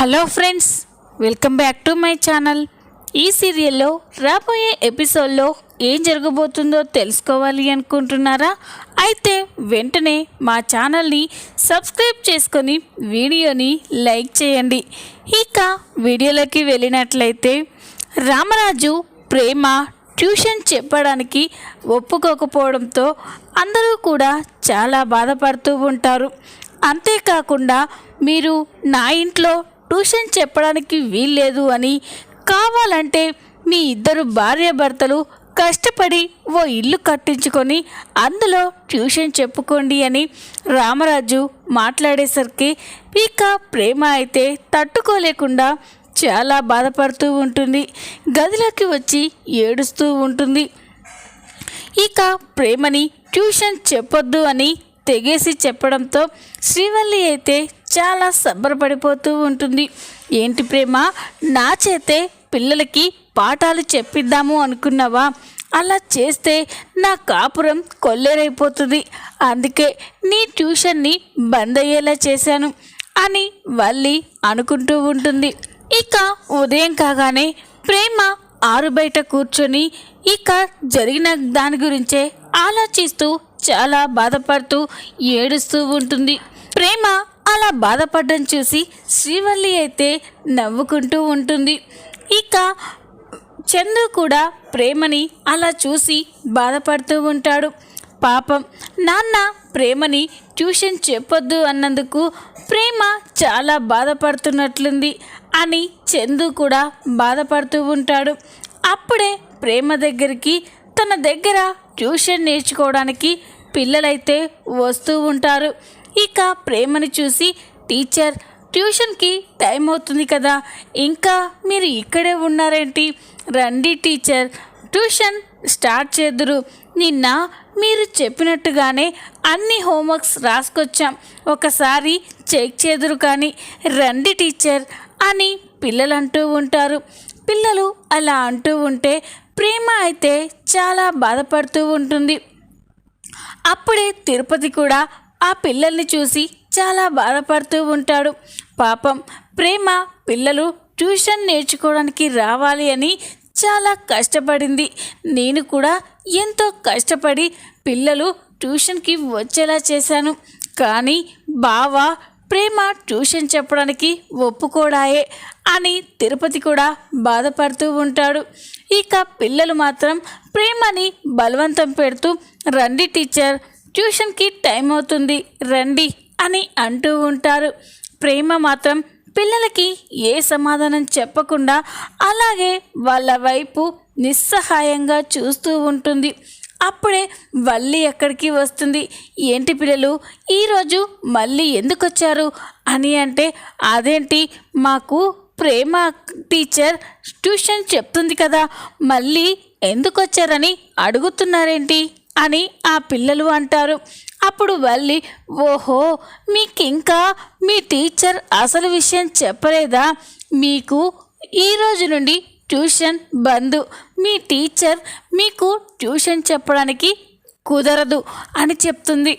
Hello friends welcome back to my channel. ఈ సీరియల్లో రాబోయే ఎపిసోడ్లో ఏం జరగబోతుందో తెలుసుకోవాలి అనుకుంటున్నారా? అయితే వెంటనే మా ఛానల్ని సబ్స్క్రైబ్ చేసుకొని వీడియోని లైక్ చేయండి. ఇక వీడియోలోకి వెళ్ళినట్లయితే రామరాజు ప్రేమ ట్యూషన్ చెప్పడానికి ఒప్పుకోకపోవడంతో అందరూ కూడా చాలా బాధపడుతూ ఉంటారు. అంతేకాకుండా మీరు నా ఇంట్లో ట్యూషన్ చెప్పడానికి వీల్లేదు అని కావాలంటే మీ ఇద్దరు భార్యాభర్తలు కష్టపడి ఓ ఇల్లు కట్టించుకొని అందులో ట్యూషన్ చెప్పుకోండి అని రామరాజు మాట్లాడేసరికి ఇక ప్రేమ అయితే తట్టుకోలేకుండా చాలా బాధపడుతూ ఉంటుంది. గదిలోకి వచ్చి ఏడుస్తూ ఉంటుంది. ఇక ప్రేమని ట్యూషన్ చెప్పొద్దు అని తెగేసి చెప్పడంతో శ్రీవల్లి అయితే చాలా సబ్బరపడిపోతూ ఉంటుంది. ఏంటి ప్రేమ? నా చేతే పిల్లలకి పాఠాలు చెప్పిద్దాము అనుకున్నావా? అలా చేస్తే నా కాపురం కొల్లేరైపోతుంది. అందుకే నీ ట్యూషన్ని బంద్ అయ్యేలా చేశాను అని వల్లి అనుకుంటూ ఉంటుంది. ఇక ఉదయం కాగానే ప్రేమ ఆరు బయట కూర్చొని ఇక జరిగిన దాని గురించే ఆలోచిస్తూ చాలా బాధపడుతూ ఏడుస్తూ ఉంటుంది. ప్రేమ అలా బాధపడడం చూసి శ్రీవల్లి అయితే నవ్వుకుంటూ ఉంటుంది. ఇక చందు కూడా ప్రేమని అలా చూసి బాధపడుతూ ఉంటాడు. పాపం నాన్న ప్రేమని ట్యూషన్ చెప్పొద్దు అన్నందుకు ప్రేమ చాలా బాధపడుతున్నట్లుంది అని చందు కూడా బాధపడుతూ ఉంటాడు. అప్పుడే ప్రేమ దగ్గరికి తన దగ్గర ట్యూషన్ నేర్చుకోవడానికి పిల్లలైతే వస్తూ ఉంటారు. ఇక ప్రేమని చూసి టీచర్ ట్యూషన్కి టైం అవుతుంది కదా ఇంకా మీరు ఇక్కడే ఉన్నారేంటి? రండి టీచర్ ట్యూషన్ స్టార్ట్ చేద్దురు. నిన్న మీరు చెప్పినట్టుగానే అన్ని హోంవర్క్స్ రాసుకొచ్చాం. ఒకసారి చెక్ చేదురు కానీ రండి టీచర్ అని పిల్లలు అంటూ ఉంటారు. పిల్లలు అలా అంటూ ఉంటే ప్రేమ అయితే చాలా బాధపడుతూ ఉంటుంది. అప్పుడే తిరుపతి కూడా ఆ పిల్లల్ని చూసి చాలా బాధపడుతూ ఉంటాడు. పాపం ప్రేమ పిల్లలు ట్యూషన్ నేర్చుకోవడానికి రావాలి అని చాలా కష్టపడింది. నేను కూడా ఎంతో కష్టపడి పిల్లలు ట్యూషన్కి వచ్చేలా చేశాను. కానీ బావ ప్రేమ ట్యూషన్ చెప్పడానికి ఒప్పుకోడాయే అని తిరుపతి కూడా బాధపడుతూ ఉంటాడు. ఇక పిల్లలు మాత్రం ప్రేమని బలవంతం పెడుతూ రండి టీచర్ ట్యూషన్కి టైం అవుతుంది రండి అని అంటూ ఉంటారు. ప్రేమ మాత్రం పిల్లలకి ఏ సమాధానం చెప్పకుండా అలాగే వాళ్ళ వైపు నిస్సహాయంగా చూస్తూ ఉంటుంది. అప్పుడే వల్లి ఎక్కడికి వస్తుంది? ఏంటి పిల్లలు? ఈరోజు మళ్ళీ ఎందుకు వచ్చారు అని అంటే అదేంటి? మాకు ప్రేమ టీచర్ ట్యూషన్ చెప్తుంది కదా మళ్ళీ ఎందుకు వచ్చారని అడుగుతున్నారేంటి? అని ఆ పిల్లలు అంటారు. అప్పుడు వల్లి ఓహో మీకింకా మీ టీచర్ అసలు విషయం చెప్పలేదా? మీకు ఈ రోజు నుండి ట్యూషన్ బంధు మీ టీచర్ మీకు ట్యూషన్ చెప్పడానికి కుదరదు అని చెప్తుంది.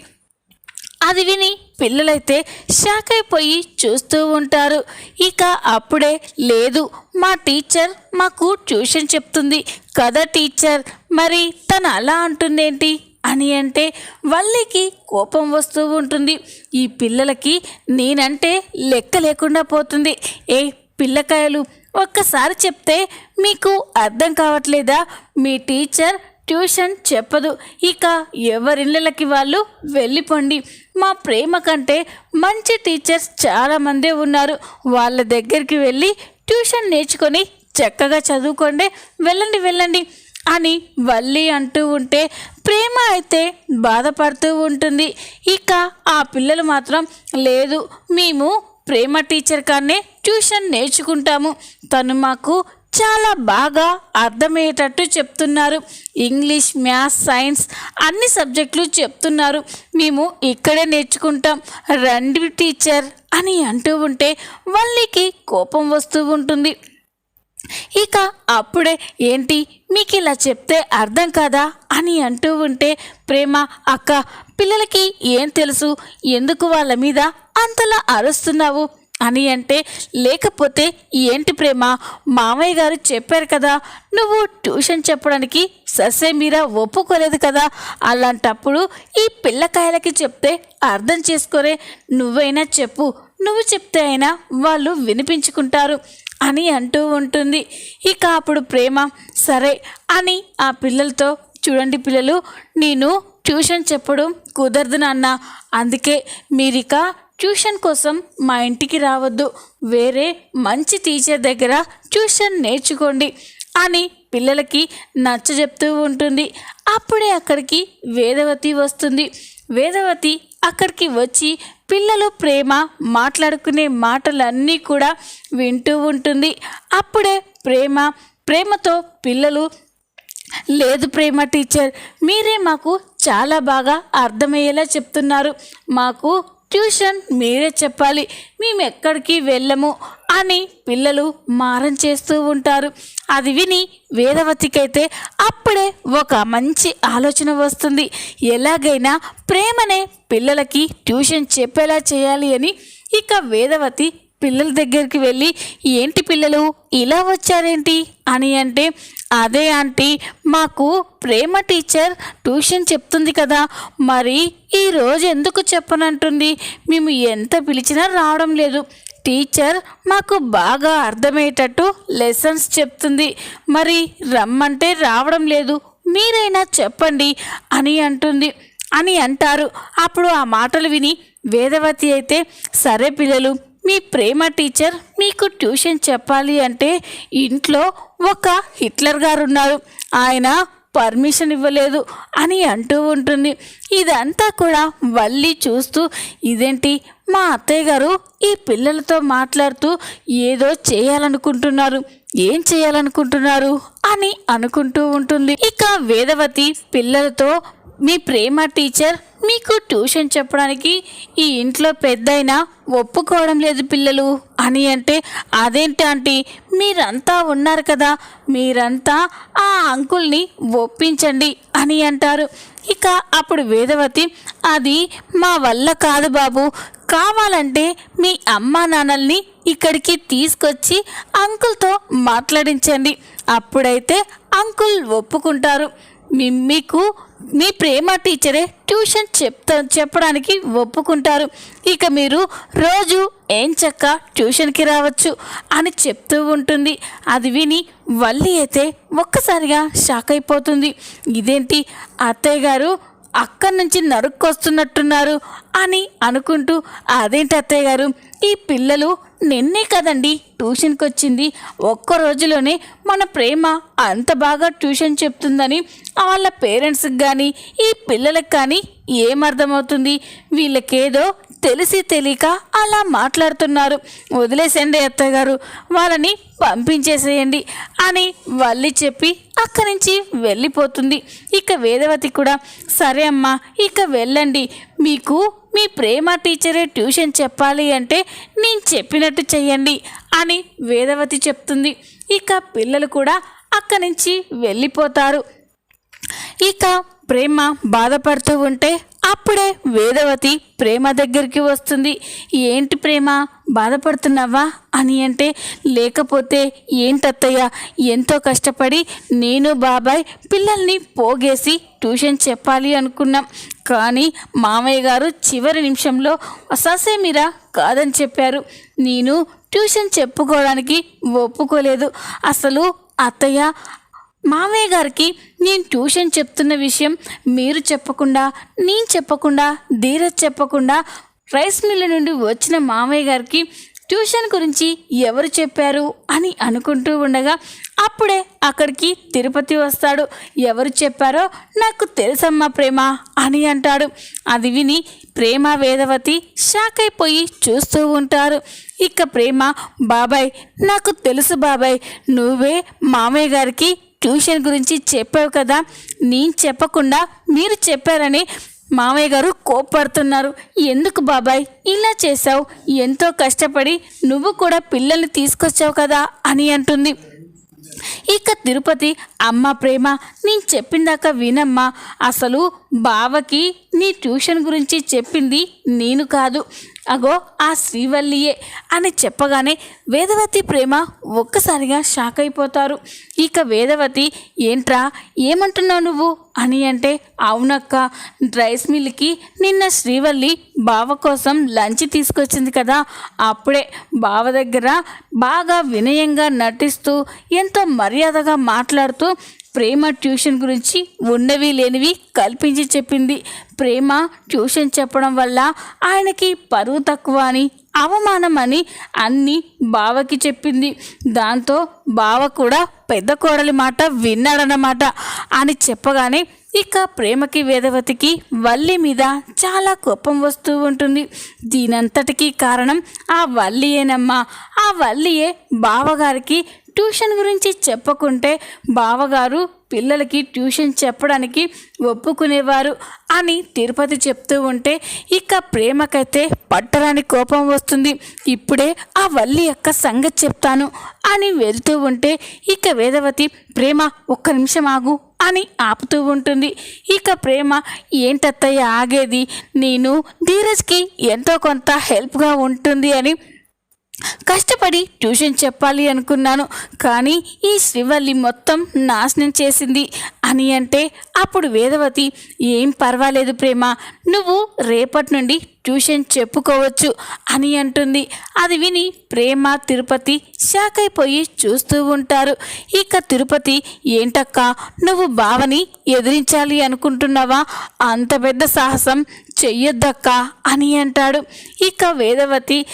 అది విని పిల్లలైతే షాక్ అయిపోయి చూస్తూ ఉంటారు. ఇక అప్పుడే లేదు మా టీచర్ మాకు ట్యూషన్ చెప్తుంది. కదా టీచర్ మరి తను అలా అంటుందేంటి? అని అంటే వల్లికి కోపం వస్తూ ఉంటుంది. ఈ పిల్లలకి నేనంటే లెక్క లేకుండా పోతుంది. ఏ పిల్లకాయలు ఒక్కసారి చెప్తే మీకు అర్థం కావట్లేదా? మీ టీచర్ ట్యూషన్ చెప్పదు. ఇక ఎవరిళ్ళకి వాళ్ళు వెళ్ళిపోండి. మా ప్రేమ కంటే మంచి టీచర్స్ చాలామందే ఉన్నారు. వాళ్ళ దగ్గరికి వెళ్ళి ట్యూషన్ నేర్చుకొని చక్కగా చదువుకోండి. వెళ్ళండి వెళ్ళండి అని వల్లి అంటూ ఉంటే ప్రేమ అయితే బాధపడుతూ ఉంటుంది. ఇక ఆ పిల్లలు మాత్రం లేదు మేము ప్రేమ టీచర్ కానే ట్యూషన్ నేర్చుకుంటాము. తను మాకు చాలా బాగా అర్థమయ్యేటట్టు చెప్తున్నారు. ఇంగ్లీష్ మ్యాథ్స్ సైన్స్ అన్ని సబ్జెక్టులు చెప్తున్నారు. మేము ఇక్కడే నేర్చుకుంటాం. రండి టీచర్ అని అంటూ ఉంటే వాళ్ళకి కోపం వస్తూ ఉంటుంది. ఇక అప్పుడే ఏంటి మీకు ఇలా చెప్తే అర్థం కాదా అని అంటూ ఉంటే ప్రేమ అక్క పిల్లలకి ఏం తెలుసు? ఎందుకు వాళ్ళ మీద అంతలా అరుస్తున్నావు? అని అంటే లేకపోతే ఏంటి ప్రేమ? మామయ్య గారు చెప్పారు కదా నువ్వు ట్యూషన్ చెప్పడానికి ససేమీరా ఒప్పుకోలేదు కదా? అలాంటప్పుడు ఈ పిల్లకాయలకి చెప్తే అర్థం చేసుకోరే. నువ్వైనా చెప్పు. నువ్వు చెప్తే అయినా వాళ్ళు వినిపించుకుంటారు. అని అంటూ ఉంటుంది. ఇక అప్పుడు ప్రేమ సరే అని ఆ పిల్లలతో చూడండి పిల్లలు నేను ట్యూషన్ చెప్పడం కుదరదు నాన్న. అందుకే మీరిక ట్యూషన్ కోసం మా ఇంటికి రావద్దు. వేరే మంచి టీచర్ దగ్గర ట్యూషన్ నేర్చుకోండి అని పిల్లలకి నచ్చ చెప్తూ ఉంటుంది. అప్పుడే అక్కడికి వేదవతి వస్తుంది. వేదవతి అక్కడికి వచ్చి పిల్లలు ప్రేమ మాట్లాడుకునే మాటలన్నీ కూడా వింటూ ఉంటుంది. అప్పుడే ప్రేమ ప్రేమతో పిల్లలు లేదు ప్రేమ టీచర్ మీరే మాకు చాలా బాగా అర్థమయ్యేలా చెప్తున్నారు. మాకు ట్యూషన్ మీరే చెప్పాలి. మేము ఎక్కడికి వెళ్ళము అని పిల్లలు మారం చేస్తూ ఉంటారు. అది విని వేదవతికైతే అప్పుడే ఒక మంచి ఆలోచన వస్తుంది. ఎలాగైనా ప్రేమనే పిల్లలకి ట్యూషన్ చెప్పేలా చేయాలి అని ఇక వేదవతి పిల్లల దగ్గరికి వెళ్ళి ఏంటి పిల్లలు? ఇలా వచ్చారేంటి? అని అంటే అదే ఆంటీ మాకు ప్రేమ టీచర్ ట్యూషన్ చెప్తుంది కదా మరి ఈ రోజు ఎందుకు చెప్పనంటుంది? మేము ఎంత పిలిచినా రావడం లేదు. టీచర్ మాకు బాగా అర్థమయ్యేటట్టు లెసన్స్ చెప్తుంది. మరి రమ్మంటే రావడం లేదు. మీరైనా చెప్పండి అని అంటుంది. అని అంటారు. అప్పుడు ఆ మాటలు విని వేదవతి అయితే సరే పిల్లలు మీ ప్రేమ టీచర్ మీకు ట్యూషన్ చెప్పాలి అంటే ఇంట్లో ఒక హిట్లర్ గారు ఉన్నారు ఆయన పర్మిషన్ ఇవ్వలేదు అని అంటూ ఉంటుంది. ఇదంతా కూడా వల్లి చూస్తూ ఇదేంటి? మా అత్తయ్య గారు ఈ పిల్లలతో మాట్లాడుతూ ఏదో చేయాలనుకుంటున్నారు. ఏం చేయాలనుకుంటున్నారు? అని అనుకుంటూ ఉంటుంది. ఇక వేదవతి పిల్లలతో మీ ప్రేమ టీచర్ మీకు ట్యూషన్ చెప్పడానికి ఈ ఇంట్లో పెద్దయినా ఒప్పుకోవడం లేదు పిల్లలు. అని అంటే అదేంటి ఆంటీ? మీరంతా ఉన్నారు కదా మీరంతా ఆ అంకుల్ని ఒప్పించండి అని అంటారు. ఇక అప్పుడు వేదవతి అది మా వల్ల కాదు బాబు. కావాలంటే మీ అమ్మా నాన్నల్ని ఇక్కడికి తీసుకొచ్చి అంకుల్తో మాట్లాడించండి. అప్పుడైతే అంకుల్ ఒప్పుకుంటారు. మీకు మీ ప్రేమ టీచరే ట్యూషన్ చెప్తా చెప్పడానికి ఒప్పుకుంటారు. ఇక మీరు రోజు ఏం చక్క ట్యూషన్కి రావచ్చు అని చెప్తూ ఉంటుంది. అది విని వల్లి అయితే ఒక్కసారిగా షాక్ అయిపోతుంది. ఇదేంటి అత్తయ్య గారు అక్కడి నుంచి నరుక్కొస్తున్నట్టున్నారు అని అనుకుంటూ అదేంటి అత్తయ్య గారు? ఈ పిల్లలు నిన్నే కదండి ట్యూషన్కి వచ్చింది ఒక్క రోజులోనే మన ప్రేమ అంత బాగా ట్యూషన్ చెప్తుందని వాళ్ళ పేరెంట్స్కి కానీ ఈ పిల్లలకు కానీ ఏమర్థమవుతుంది? వీళ్ళకేదో తెలిసి తెలియక అలా మాట్లాడుతున్నారు. వదిలేసండి అత్తయ్య గారు వాళ్ళని పంపించేసేయండి అని వల్లి చెప్పి అక్కడి నుంచి వెళ్ళిపోతుంది. ఇక వేదవతి కూడా సరే అమ్మా ఇక వెళ్ళండి. మీకు మీ ప్రేమ టీచరే ట్యూషన్ చెప్పాలి అంటే నేను చెప్పినట్టు చెయ్యండి అని వేదవతి చెప్తుంది. ఇక పిల్లలు కూడా అక్కడి నుంచి వెళ్ళిపోతారు. ఇక ప్రేమ బాధపడుతూ ఉంటే అప్పుడే వేదవతి ప్రేమ దగ్గరికి వస్తుంది. ఏంటి ప్రేమ? బాధపడుతున్నావా? అని అంటే లేకపోతే ఏంటత్తయ్య ఎంతో కష్టపడి నేను బాబాయ్ పిల్లల్ని పోగేసి ట్యూషన్ చెప్పాలి అనుకున్నాం. కానీ మామయ్య గారు చివరి నిమిషంలో ససేమిరా కాదని చెప్పారు. నేను ట్యూషన్ చెప్పుకోవడానికి ఒప్పుకోలేదు. అసలు అత్తయ్య మామయ్య గారికి నేను ట్యూషన్ చెప్తున్న విషయం మీరు చెప్పకుండా నేను చెప్పకుండా ధీరజ్ చెప్పకుండా రైస్ మిల్లు నుండి వచ్చిన మామయ్య గారికి ట్యూషన్ గురించి ఎవరు చెప్పారు అని అనుకుంటూ ఉండగా అప్పుడే అక్కడికి తిరుపతి వస్తాడు. ఎవరు చెప్పారో నాకు తెలుసమ్మా ప్రేమ అని అంటాడు. అది విని ప్రేమ వేదవతి షాక్ అయిపోయి చూస్తూ ఉంటారు. ఇక ప్రేమ బాబాయ్ నాకు తెలుసు బాబాయ్ నువ్వే మామయ్య గారికి ట్యూషన్ గురించి చెప్పావు కదా నేను చెప్పకుండా మీరు చెప్పారని మామయ్య గారు కోప్పడుతున్నారు. ఎందుకు బాబాయ్ ఇలా చేసావు ఎంతో కష్టపడి నువ్వు కూడా పిల్లల్ని తీసుకొచ్చావు కదా అని అంటుంది. ఇక తిరుపతి అమ్మ ప్రేమ నేను చెప్పిందాక వినమ్మా. అసలు బావకి నీ ట్యూషన్ గురించి చెప్పింది నేను కాదు. అగో ఆ శ్రీవల్లియే అని చెప్పగానే వేదవతి ప్రేమ ఒక్కసారిగా షాక్ అయిపోతారు. ఇక వేదవతి ఏంట్రా ఏమంటున్నావు నువ్వు? అని అంటే అవునక్క రైస్ మిల్కి నిన్న శ్రీవల్లి బావ కోసం లంచ్ తీసుకొచ్చింది కదా అప్పుడే బావ దగ్గర బాగా వినయంగా నటిస్తూ ఎంతో మర్యాదగా మాట్లాడుతూ ప్రేమ ట్యూషన్ గురించి ఉన్నవి లేనివి కల్పించి చెప్పింది. ప్రేమ ట్యూషన్ చెప్పడం వల్ల ఆయనకి పరువు తక్కువ అని అవమానం అని అన్ని బావకి చెప్పింది. దాంతో బావ కూడా పెద్ద కోడలి మాట విన్నాడన్నమాట అని చెప్పగానే ఇక ప్రేమకి వేదవతికి వల్లి మీద చాలా కోపం వస్తూ ఉంటుంది. దీనంతటికీ కారణం ఆ వల్లియేనమ్మా. ఆ వల్లియే బావగారికి ట్యూషన్ గురించి చెప్పకుంటే బావగారు పిల్లలకి ట్యూషన్ చెప్పడానికి ఒప్పుకునేవారు అని తిరుపతి చెప్తూ ఉంటే ఇక ప్రేమకైతే పట్టరాని కోపం వస్తుంది. ఇప్పుడే ఆ వల్లి యొక్క సంగతి చెప్తాను అని వెళ్తూ ఉంటే ఇక వేదవతి ప్రేమ ఒక్క నిమిషం ఆగు అని ఆపుతూ ఉంటుంది. ఇక ప్రేమ ఏంటత్తయ్య ఆగేది? నేను ధీరజ్కి ఎంతో కొంత హెల్ప్గా ఉంటుంది అని కష్టపడి ట్యూషన్ చెప్పాలి అనుకున్నాను కానీ ఈ శ్రీవల్లి మొత్తం నాశనం చేసింది. అని అంటే అప్పుడు వేదవతి ఏం పర్వాలేదు ప్రేమ నువ్వు రేపటి నుండి ట్యూషన్ చెప్పుకోవచ్చు అని అంటుంది. అది విని ప్రేమ తిరుపతి షాక్ అయిపోయి చూస్తూ ఉంటారు. ఇక తిరుపతి ఏంటక్క నువ్వు బావని ఎదిరించాలి అనుకుంటున్నావా? అంత పెద్ద సాహసం చెయ్యొద్దక్క అని అంటాడు. ఇక వేదవతి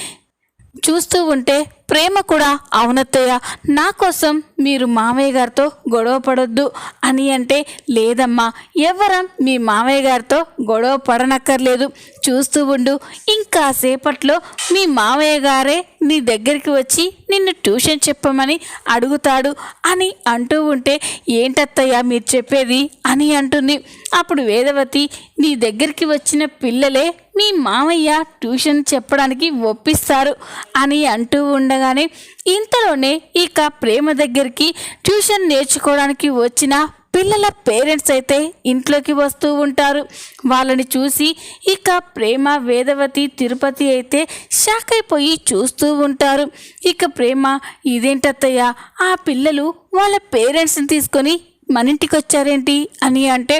చూస్తూ ఉంటే ప్రేమ కూడా అవునత్తయ్య. నా కోసం మీరు మామయ్య గారితో గొడవ పడొద్దు అని అంటే లేదమ్మా. ఎవరం మీ మామయ్య గారితో గొడవ పడనక్కర్లేదు. చూస్తూ ఉండు. ఇంకాసేపట్లో మీ మామయ్య గారే నీ దగ్గరికి వచ్చి నిన్ను ట్యూషన్ చెప్పమని అడుగుతాడు అని అంటూ ఉంటే ఏంటత్తయ్య మీరు చెప్పేది అని అంటుంది. అప్పుడు వేదవతి నీ దగ్గరికి వచ్చిన పిల్లలే మీ మామయ్య ట్యూషన్ చెప్పడానికి ఒప్పిస్తారు అని అంటూ ఉండగానే ఇంతలోనే ఇక ప్రేమ దగ్గరికి ట్యూషన్ నేర్చుకోవడానికి వచ్చిన పిల్లల పేరెంట్స్ అయితే ఇంట్లోకి వస్తూ ఉంటారు. వాళ్ళని చూసి ఇక ప్రేమ వేదవతి తిరుపతి అయితే షాక్ అయిపోయి చూస్తూ ఉంటారు. ఇక ప్రేమ ఇదేంటత్తయ్య ఆ పిల్లలు వాళ్ళ పేరెంట్స్ని తీసుకొని మన ఇంటికి వచ్చారేంటి? అని అంటే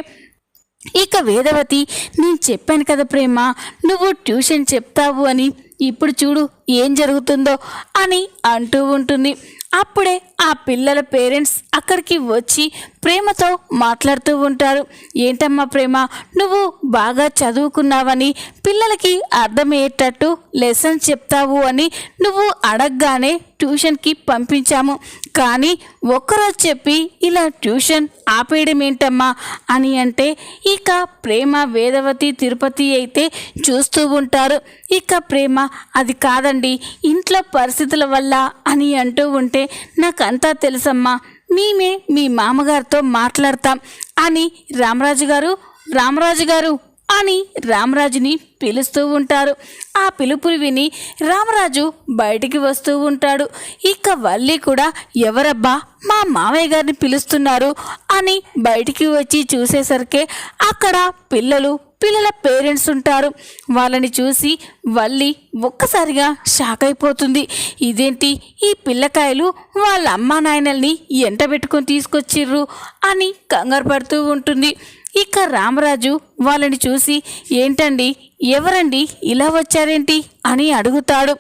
ఇక వేదవతి నేను చెప్పాను కదా ప్రేమ నువ్వు ట్యూషన్ చెప్తావు అని ఇప్పుడు చూడు ఏం జరుగుతుందో అని అంటూ ఉంటుంది. అప్పుడే ఆ పిల్లల పేరెంట్స్ అక్కడికి వచ్చి ప్రేమతో మాట్లాడుతూ ఉంటారు. ఏంటమ్మా ప్రేమ? నువ్వు బాగా చదువుకున్నావని పిల్లలకి అర్థమయ్యేటట్టు లెసన్స్ చెప్తావు అని నువ్వు అడగగానే ట్యూషన్కి పంపించాము. కానీ ఒక్కరోజు చెప్పి ఇలా ట్యూషన్ ఆపేయడం ఏంటమ్మా? అని అంటే ఇక ప్రేమ వేదవతి తిరుపతి అయితే చూస్తూ ఉంటారు. ఇక ప్రేమ అది కాదండి. ఇంట్లో పరిస్థితుల వల్ల అని అంటూ ఉంటే నాకంతా తెలుసమ్మా. మేమే మీ మామగారితో మాట్లాడతాం అని రామరాజు గారు రామరాజు గారు అని రామరాజుని పిలుస్తూ ఉంటారు. ఆ పిలుపులు విని రామరాజు బయటికి వస్తూ ఉంటాడు. ఇక వల్లి కూడా ఎవరబ్బా మా మామయ్య గారిని పిలుస్తున్నారు అని బయటికి వచ్చి చూసేసరికి అక్కడ పిల్లలు పిల్లల పేరెంట్స్ ఉంటారు. వాళ్ళని చూసి వల్లి ఒక్కసారిగా షాక్ అయిపోతుంది. ఇదేంటి? ఈ పిల్లకాయలు వాళ్ళ అమ్మా నాయనల్ని ఎంట పెట్టుకొని తీసుకొచ్చిర్రు అని కంగారు పడుతూ ఉంటుంది. ఇక రామరాజు వాళ్ళని చూసి ఏంటండి? ఎవరండి? ఇలా వచ్చారేంటి? అని అడుగుతాడు.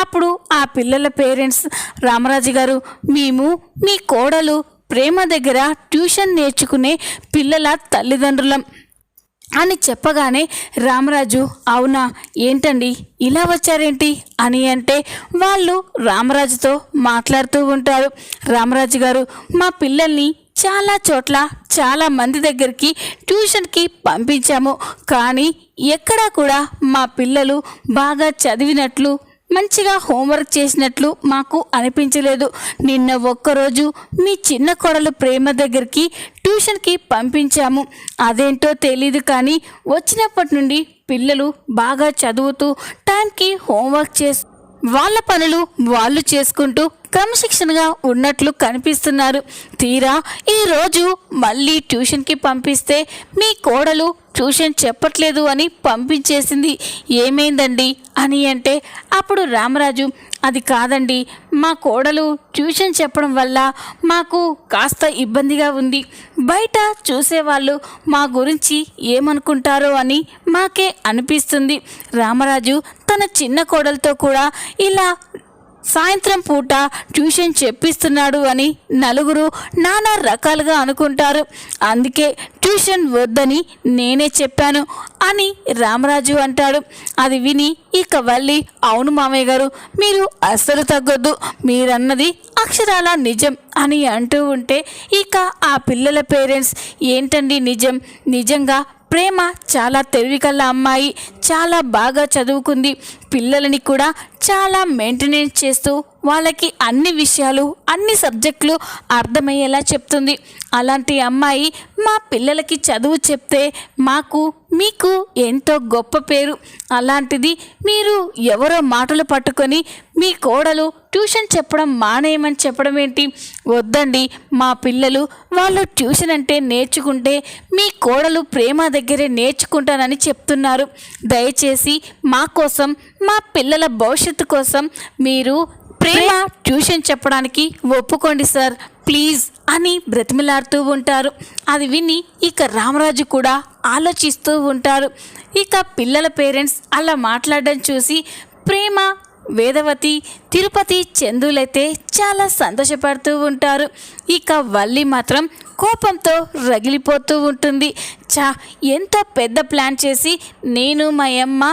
అప్పుడు ఆ పిల్లల పేరెంట్స్ రామరాజు గారు మేము మీ కోడలు ప్రేమ దగ్గర ట్యూషన్ నేర్చుకునే పిల్లల తల్లిదండ్రులం. అని చెప్పగానే రామరాజు అవునా? ఏంటండి? ఇలా వచ్చారేంటి? అని అంటే వాళ్ళు రామరాజుతో మాట్లాడుతూ ఉంటారు. రామరాజు గారు మా పిల్లల్ని చాలా చోట్ల చాలా మంది దగ్గరికి ట్యూషన్కి పంపించాము. కానీ ఎక్కడా కూడా మా పిల్లలు బాగా చదివినట్లు మంచిగా హోంవర్క్ చేసినట్లు మాకు అనిపించలేదు. నిన్న ఒక్కరోజు మీ చిన్న కొడలు ప్రేమ దగ్గరికి ట్యూషన్కి పంపించాము. అదేంటో తెలీదు కానీ వచ్చినప్పటి నుండి పిల్లలు బాగా చదువుతూ టైంకి హోంవర్క్ చేసి వాళ్ళ పనులు వాళ్ళు చేసుకుంటూ క్రమశిక్షణగా ఉన్నట్లు కనిపిస్తున్నారు. తీరా ఈరోజు మళ్ళీ ట్యూషన్కి పంపిస్తే మీ కోడలు ట్యూషన్ చెప్పట్లేదు అని పంపించేసింది. ఏమైందండి? అని అంటే అప్పుడు రామరాజు అది కాదండి. మా కోడలు ట్యూషన్ చెప్పడం వల్ల మాకు కాస్త ఇబ్బందిగా ఉంది. బయట చూసేవాళ్ళు మా గురించి ఏమనుకుంటారో అని మాకే అనిపిస్తుంది. రామరాజు తన చిన్న కోడలతో కూడా ఇలా సాయంత్రం పూట ట్యూషన్ చెప్పిస్తున్నాడు అని నలుగురు నానా రకాలుగా అనుకుంటారు. అందుకే ట్యూషన్ వద్దని నేనే చెప్పాను అని రామరాజు అంటాడు. అది విని ఇక వల్లి అవును మామయ్య గారు మీరు అస్సలు తగ్గొద్దు. మీరన్నది అక్షరాల నిజం అని అంటూ ఉంటే ఇక ఆ పిల్లల పేరెంట్స్ ఏంటండి నిజం? నిజంగా ప్రేమ చాలా తెలివికల్ల అమ్మాయి చాలా బాగా చదువుకుంది. పిల్లలని కూడా చాలా మెయింటెనెన్స్ చేస్తూ వాళ్ళకి అన్ని విషయాలు అన్ని సబ్జెక్టులు అర్థమయ్యేలా చెప్తుంది. అలాంటి అమ్మాయి మా పిల్లలకి చదువు చెప్తే మాకు మీకు ఎంతో గొప్ప పేరు. అలాంటిది మీరు ఎవరో మాటలు పట్టుకొని మీ కోడలు ట్యూషన్ చెప్పడం మానేయమని చెప్పడం ఏంటి? వద్దండి మా పిల్లలు వాళ్ళు ట్యూషన్ అంటే నేర్చుకుంటే మీ కోడలు ప్రేమ దగ్గరే నేర్చుకుంటానని చెప్తున్నారు. దయచేసి మా కోసం మా పిల్లల భవిష్యత్తు కోసం మీరు ప్రేమ ట్యూషన్ చెప్పడానికి ఒప్పుకోండి సార్. ప్లీజ్ అని బ్రతిమిలాడుతూ ఉంటారు. అది విని ఇక రామరాజు కూడా ఆలోచిస్తూ ఉంటారు. ఇక పిల్లల పేరెంట్స్ అలా మాట్లాడడం చూసి ప్రేమ వేదవతి తిరుపతి చందులైతే చాలా సంతోషపడుతూ ఉంటారు. ఇక వల్లి మాత్రం కోపంతో రగిలిపోతూ ఉంటుంది. చా ఎంతో పెద్ద ప్లాన్ చేసి నేను మా అమ్మ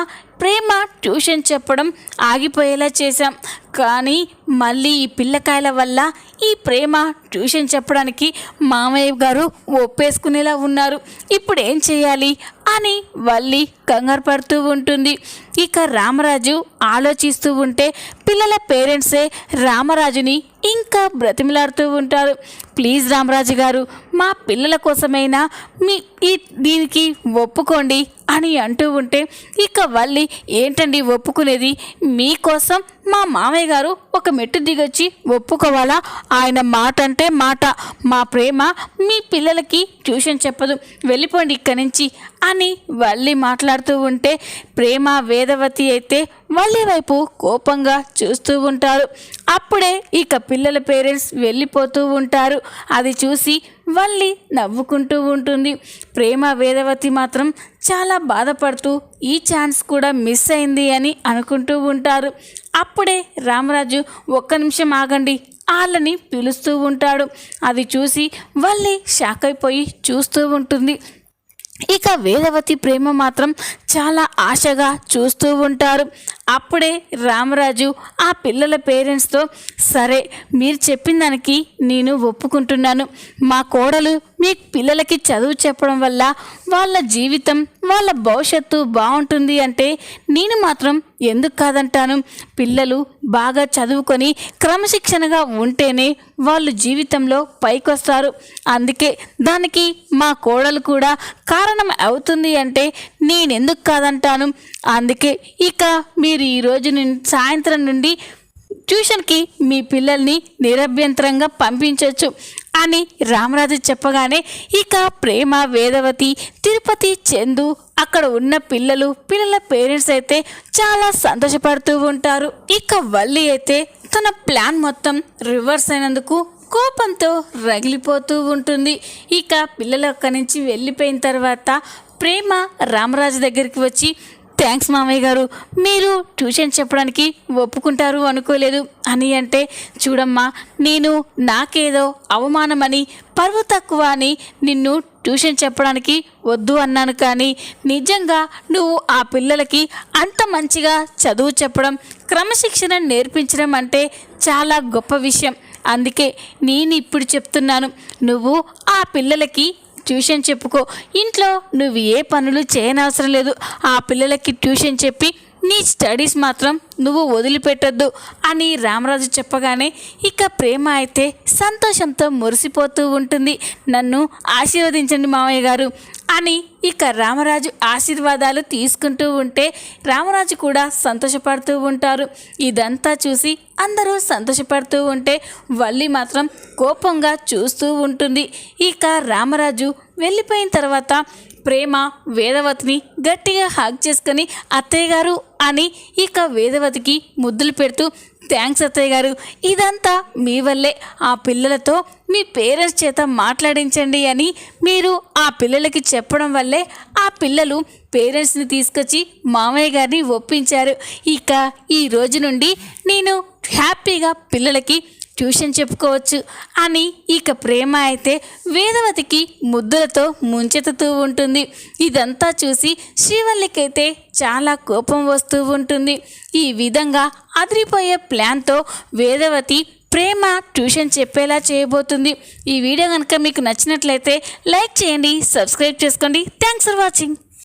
ప్రేమ ట్యూషన్ చెప్పడం ఆగిపోయేలా చేశాం. కానీ మళ్ళీ ఈ పిల్లకాయల వల్ల ఈ ప్రేమ ట్యూషన్ చెప్పడానికి మామయ్య గారు ఒప్పేసుకునేలా ఉన్నారు. ఇప్పుడు ఏం చేయాలి అని వల్లి కంగారు పడుతూ ఉంటుంది. ఇక రామరాజు ఆలోచిస్తూ ఉంటే పిల్లల పేరెంట్సే రామరాజుని ఇంకా బ్రతిమిలాడుతూ ఉంటారు. ప్లీజ్ రామరాజు గారు మా పిల్లల కోసమైనా మీ ఈ దీనికి ఒప్పుకోండి అని అంటూ ఉంటే ఇక వల్లి ఏంటండి ఒప్పుకునేది? మీకోసం మా మామయ్య గారు ఒక మెట్టు దిగొచ్చి ఒప్పుకోవాలా? ఆయన మాట అంటే మాట. మా ప్రేమ మీ పిల్లలకి ట్యూషన్ చెప్పదు. వెళ్ళిపోండి ఇక్కడి నుంచి. అని వల్లి మాట్లాడుతూ ఉంటే ప్రేమ వేదవతి అయితే వల్లి వైపు కోపంగా చూస్తూ ఉంటారు. అప్పుడే ఇక పిల్లల పేరెంట్స్ వెళ్ళిపోతూ ఉంటారు. అది చూసి వల్లి నవ్వుకుంటూ ఉంటుంది. ప్రేమ వేదవతి మాత్రం చాలా బాధపడుతూ ఈ ఛాన్స్ కూడా మిస్ అయింది అని అనుకుంటూ ఉంటారు. అప్పుడే రామరాజు ఒక్క నిమిషం ఆగండి వాళ్ళని పిలుస్తూ ఉంటాడు. అది చూసి వల్లి షాక్ అయిపోయి చూస్తూ ఉంటుంది. ఇక వేదవతి ప్రేమ మాత్రం చాలా ఆశగా చూస్తూ ఉంటారు. అప్పుడే రామరాజు ఆ పిల్లల పేరెంట్స్తో సరే మీరు చెప్పిన దానికి నేను ఒప్పుకుంటున్నాను. మా కోడలు మీ పిల్లలకి చదువు చెప్పడం వల్ల వాళ్ళ జీవితం వాళ్ళ భవిష్యత్తు బాగుంటుంది అంటే నేను మాత్రం ఎందుకు కాదంటాను? పిల్లలు బాగా చదువుకొని క్రమశిక్షణగా ఉంటేనే వాళ్ళు జీవితంలో పైకొస్తారు. అందుకే దానికి మా కోడలు కూడా కారణం అవుతుంది అంటే నేనెందుకు కాదంటాను? అందుకే ఇక మీరు ఈ రోజు నుండి సాయంత్రం నుండి ట్యూషన్కి మీ పిల్లల్ని నిరభ్యంతరంగా పంపించవచ్చు అని రామరాజు చెప్పగానే ఇక ప్రేమ వేదవతి తిరుపతి చందు అక్కడ ఉన్న పిల్లలు పిల్లల పేరెంట్స్ అయితే చాలా సంతోషపడుతూ ఉంటారు. ఇక వల్లి అయితే తన ప్లాన్ మొత్తం రివర్స్ అయినందుకు కోపంతో రగిలిపోతూ ఉంటుంది. ఇక పిల్లలు అక్కడి నుంచి వెళ్ళిపోయిన తర్వాత ప్రేమ రామరాజు దగ్గరికి వచ్చి థ్యాంక్స్ మామయ్య గారు. మీరు ట్యూషన్ చెప్పడానికి ఒప్పుకుంటారు అనుకోలేదు. అని అంటే చూడమ్మా నేను నాకేదో అవమానమని పరువు తక్కువ అని నిన్ను ట్యూషన్ చెప్పడానికి వద్దు అన్నాను కానీ నిజంగా నువ్వు ఆ పిల్లలకి అంత మంచిగా చదువు చెప్పడం క్రమశిక్షణ నేర్పించడం అంటే చాలా గొప్ప విషయం. అందుకే నేను ఇప్పుడు చెప్తున్నాను. నువ్వు ఆ పిల్లలకి ట్యూషన్ చెప్పుకో. ఇంట్లో నువ్వు ఏ పనులు చేయనవసరం లేదు. ఆ పిల్లలకి ట్యూషన్ చెప్పి నీ స్టడీస్ మాత్రం నువ్వు వదిలిపెట్టొద్దు అని రామరాజు చెప్పగానే ఇక ప్రేమ అయితే సంతోషంతో మురిసిపోతూ ఉంటుంది. నన్ను ఆశీర్వదించండి మామయ్య గారు అని ఇక రామరాజు ఆశీర్వాదాలు తీసుకుంటూ ఉంటే రామరాజు కూడా సంతోషపడుతూ ఉంటారు. ఇదంతా చూసి అందరూ సంతోషపడుతూ ఉంటే వల్లి మాత్రం కోపంగా చూస్తూ ఉంటుంది. ఇక రామరాజు వెళ్ళిపోయిన తర్వాత ప్రేమ వేదవతిని గట్టిగా హాక్ చేసుకొని అత్తయ్య గారు అని ఇక వేదవతికి ముద్దులు పెడుతూ థ్యాంక్స్ అత్తయ్య గారు. ఇదంతా మీ వల్లే. ఆ పిల్లలతో మీ పేరెంట్స్ చేత మాట్లాడించండి అని మీరు ఆ పిల్లలకి చెప్పడం వల్లే ఆ పిల్లలు పేరెంట్స్ని తీసుకొచ్చి మామయ్య గారిని ఒప్పించారు. ఇక ఈ రోజు నుండి నేను హ్యాపీగా పిల్లలకి ట్యూషన్ చెప్పుకోవచ్చు. అని ఇక ప్రేమ అయితే వేదవతికి ముద్దులతో ముంచెత్తుతూ ఉంటుంది. ఇదంతా చూసి శ్రీవల్లికైతే చాలా కోపం వస్తూ ఉంటుంది. ఈ విధంగా అదిరిపోయే ప్లాన్తో వేదవతి ప్రేమ ట్యూషన్ చెప్పేలా చేయబోతుంది. ఈ వీడియో కనుక మీకు నచ్చినట్లయితే లైక్ చేయండి సబ్స్క్రైబ్ చేసుకోండి. Thanks for watching